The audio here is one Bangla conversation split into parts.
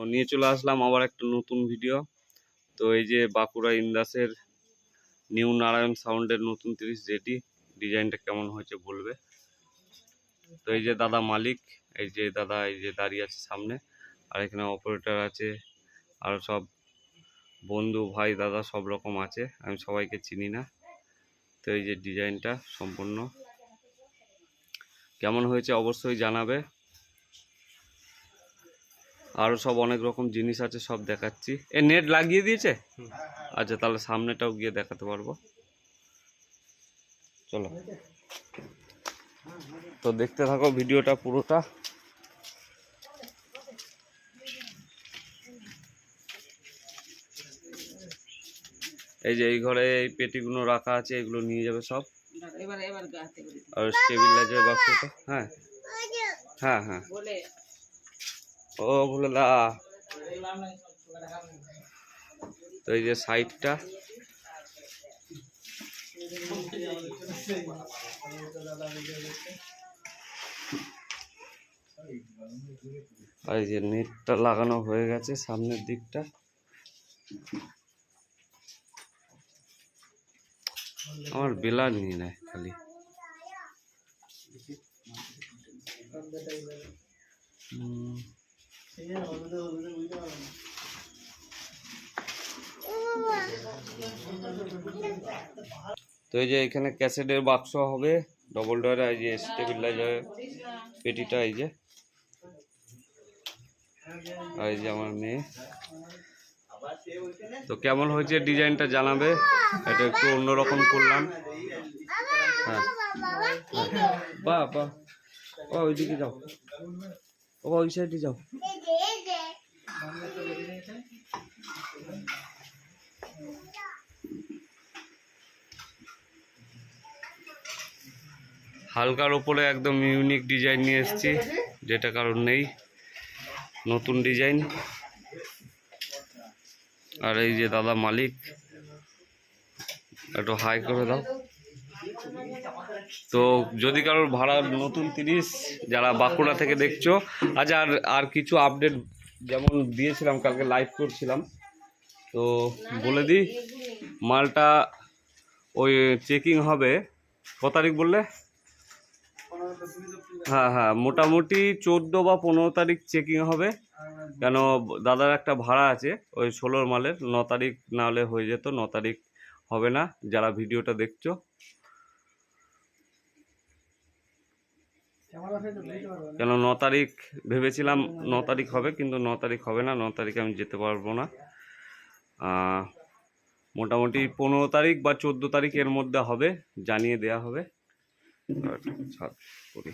তো নিয়ে চলে আসলাম আবার একটা নতুন ভিডিও তো এই যে বাঁকুড়া ইন্দাসের নিউ নারায়ণ সাউন্ডের নতুন তিরিশ জেটি, ডিজাইনটা কেমন হয়েছে বলবে? তো এই যে দাদা মালিক, এই যে দাদা, এই যে দাঁড়িয়ে আছে সামনে, আর এখানে অপারেটর আছে, আর সব বন্ধু, ভাই, দাদা সব রকম আছে, আমি সবাইকে চিনি না। তো এই যে ডিজাইনটা সম্পূর্ণ। কেমন হয়েছে অবশ্যই জানাবে। আরও সব অনেক রকম জিনিস আছে সব দেখাচ্ছি। এ নেট লাগিয়ে দিয়েছে? আচ্ছা তাহলে সামনেটাও গিয়ে দেখাতে পারব। চলো। তো দেখতে থাকো ভিডিওটা পুরোটা। এই যে এই ঘরে এই পেটিগুলো রাখা আছে এগুলো নিয়ে যাবে সব। এবার এবার গাতে করে দিই। আর স্টেবিলাইজার বাক্সটা হ্যাঁ। হ্যাঁ হ্যাঁ। বলে ও ভুলে দা তো এই যে সাইডটা আর এই যে নেটটা লাগানো হয়ে গেছে সামনের দিকটা। আমার বেলা নিয়ে নেয় খালি। হুম। তো এই যে এখানে ক্যাসেটের বাক্স হবে ডবল ডোর এই যে স্টেবিলাইজার পেটিটা এই যে। এই যে আমার মেয়ে। তো কেমন হয়েছে ডিজাইনটা জানাবে? এটা একটু অন্যরকম করলাম। হ্যাঁ। বা বা ও ওইদিকে যাও। ওই সাইডে যাও। হালকার ওপরে একদম ইউনিক ডিজাইন নিয়ে এসেছি, যেটা কারণ নেই। নতুন ডিজাইন আর এই যে দাদা মালিক, একটু হাই করে দাও। তো যদি কারোর ভাড়া নতুন তিরিশ যারা বাঁকুড়া থেকে দেখছ আচ্ছা আর আর কিছু আপডেট যেমন দিয়েছিলাম, কালকে লাইভ করছিলাম, তো বলে দিই, মালটা ওই চেকিং হবে, ক তারিখ বললে? হ্যাঁ হ্যাঁ মোটামুটি চোদ্দ বা পনেরো তারিখ চেকিং হবে, কেন দাদার একটা ভাড়া আছে, ওই ষোলোর মালের, ন তারিখ না হলে হয়ে যেত, ন তারিখ হবে না, যারা ভিডিওটা দেখছ। কেন ন তারিখ ভেবেছিলাম ন তারিখ হবে কিন্তু ন তারিখ হবে না ন তারিখে আমি যেতে পারব না। মোটামুটি পনেরো তারিখ বা চোদ্দ তারিখ এর মধ্যে হবে জানিয়ে দেয়া হবে। করি।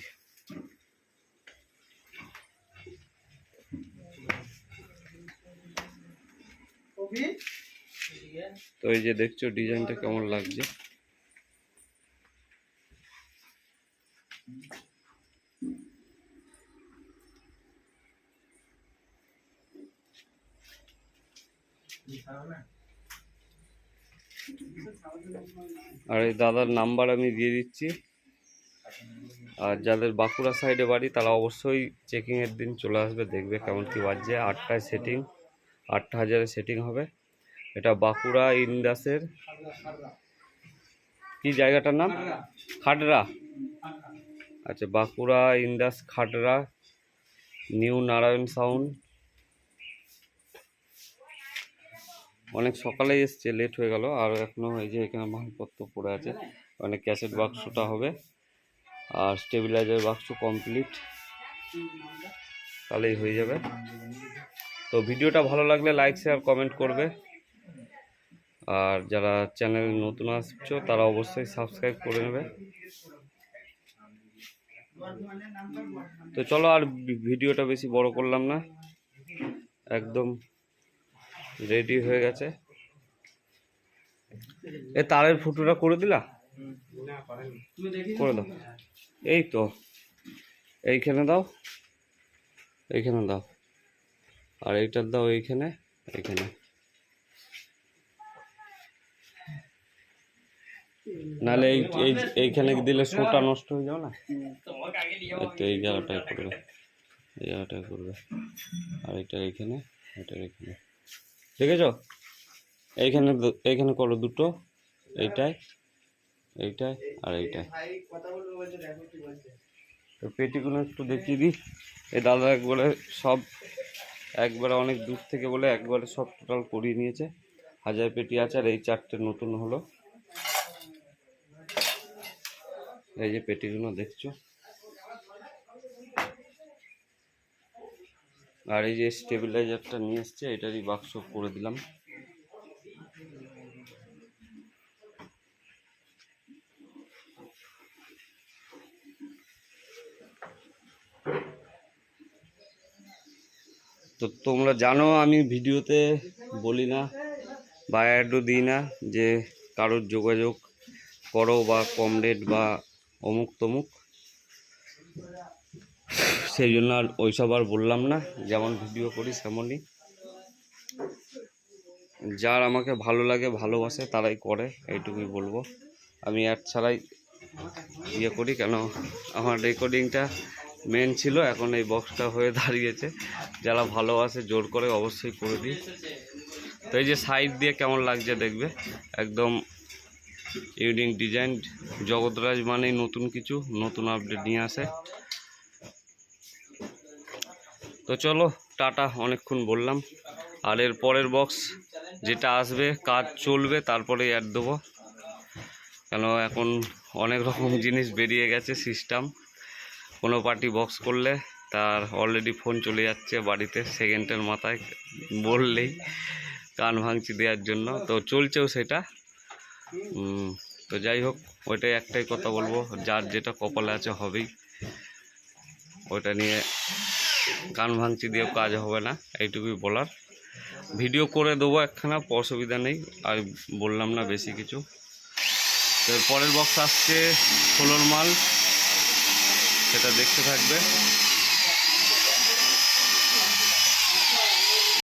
তো এই যে দেখছ ডিজাইনটা কেমন লাগছে? আর এই দাদার নাম্বার আমি দিয়ে দিচ্ছি। আর যাদের বাঁকুড়া সাইডে বাড়ি, তারা অবশ্যই চেকিংয়ের দিন চলে আসবে, দেখবে কেমন কী বাজছে। আটটায় সেটিং আটটা হাজারে সেটিং হবে। এটা বাঁকুড়া ইন্দাসের, কি জায়গাটার নাম? খাটরা। আচ্ছা বাঁকুড়া ইন্দাস খাটরা, নিউ নারায়ণ সাউন্ড। অনেক সকালে এসছে লেট হয়ে গেল। আর এখনও এই যে এখানে মালপত্র পড়ে আছে মানে ক্যাসেট বাক্সটা হবে। আর স্টেবিলাইজার বাক্স কমপ্লিট তাহলেই হয়ে যাবে। তো ভিডিওটা ভালো লাগলে লাইক শেয়ার কমেন্ট করবে। আর যারা চ্যানেল নতুন আসছো, তারা অবশ্যই সাবস্ক্রাইব করে নেবে। তো চলো আর ভিডিওটা বেশি বড় করলাম না। একদম রেডি হয়ে গেছে। এ তারের ফুটোটা করে দিলা? করে দাও। এই তো। এইখানে দাও। এইখানে দাও। আর এইটার দাও এইখানে এইখানে। নাহলে এই এই এইখানে দিলে শোটা নষ্ট হয়ে যাবে না? তো এই জায়গাটায় করবে। এই জায়গাটায় করবে। আর এটা এইখানে এটার এখানে দেখেছ? এইখানে এইখানে করো দুটো এইটাই এইটাই আর এইটাই তো পেটিগুলো একটু দেখিয়ে দিই। এই দাদা একবারে সব, একবারে অনেক দূর থেকে বলে একবারে সব টোটাল করিয়ে নিয়েছে। হাজার পেটি আছে আর এই চারটে নতুন হলো। এই যে পেটিগুলো দেখছ? আর এই যে স্টেবিলাইজারটা নিয়ে এসছে, এটারই বাক্স করে দিলাম। তো তোমরা জানো, আমি ভিডিওতে বলি না বা অ্যাডও দিই না যে কারোর যোগাযোগ করো বা কম রেট বা অমুক তমুক সেই জন্য আর ওইসব আর বললাম না, যেমন ভিডিও করি তেমনই যার আমাকে ভালো লাগে, ভালোবাসে, তারাই করে, এইটুকুই বলব। আমি অ্যাড ছাড়াই ইয়ে করি, কেন? আমার রেকর্ডিংটা মেন ছিল, এখন এই বক্সটা হয়ে দাঁড়িয়েছে। যারা ভালোবাসে, জোর করে অবশ্যই করে দিই। তো এই যে সাইড দিয়ে কেমন লাগছে দেখবে? একদম ইউনিক ডিজাইন জগৎরাজ মানেই নতুন কিছু, নতুন আপডেট নিয়ে আসে। তো চলো, টাটা, অনেকক্ষণ বললাম। আর এর পরের বক্স যেটা আসবে, কাজ চলবে, তারপরে অ্যাড দেবো। কেন এখন অনেক রকম জিনিস বেরিয়ে গেছে সিস্টেম কোনো পার্টি বক্স করলে তার অলরেডি ফোন চলে যাচ্ছে বাড়িতে সেকেন্ডের মাথায় বললেই কান ভাঙচি দেওয়ার জন্য। তো চলছেও সেটা। তো যাই হোক, ওইটাই একটাই কথা বলব। যার যেটা কপালে আছে হবেই। ওইটা নিয়ে কান ভাঙচি দিয়েও কাজ হবে না, এইটুকুই বলার। ভিডিও করে দেবো একখানা, অসুবিধা নেই, আর বললাম না বেশি কিছু। তো পরের বক্স আসছে ষোলোর মাল, সেটা দেখতে থাকবে।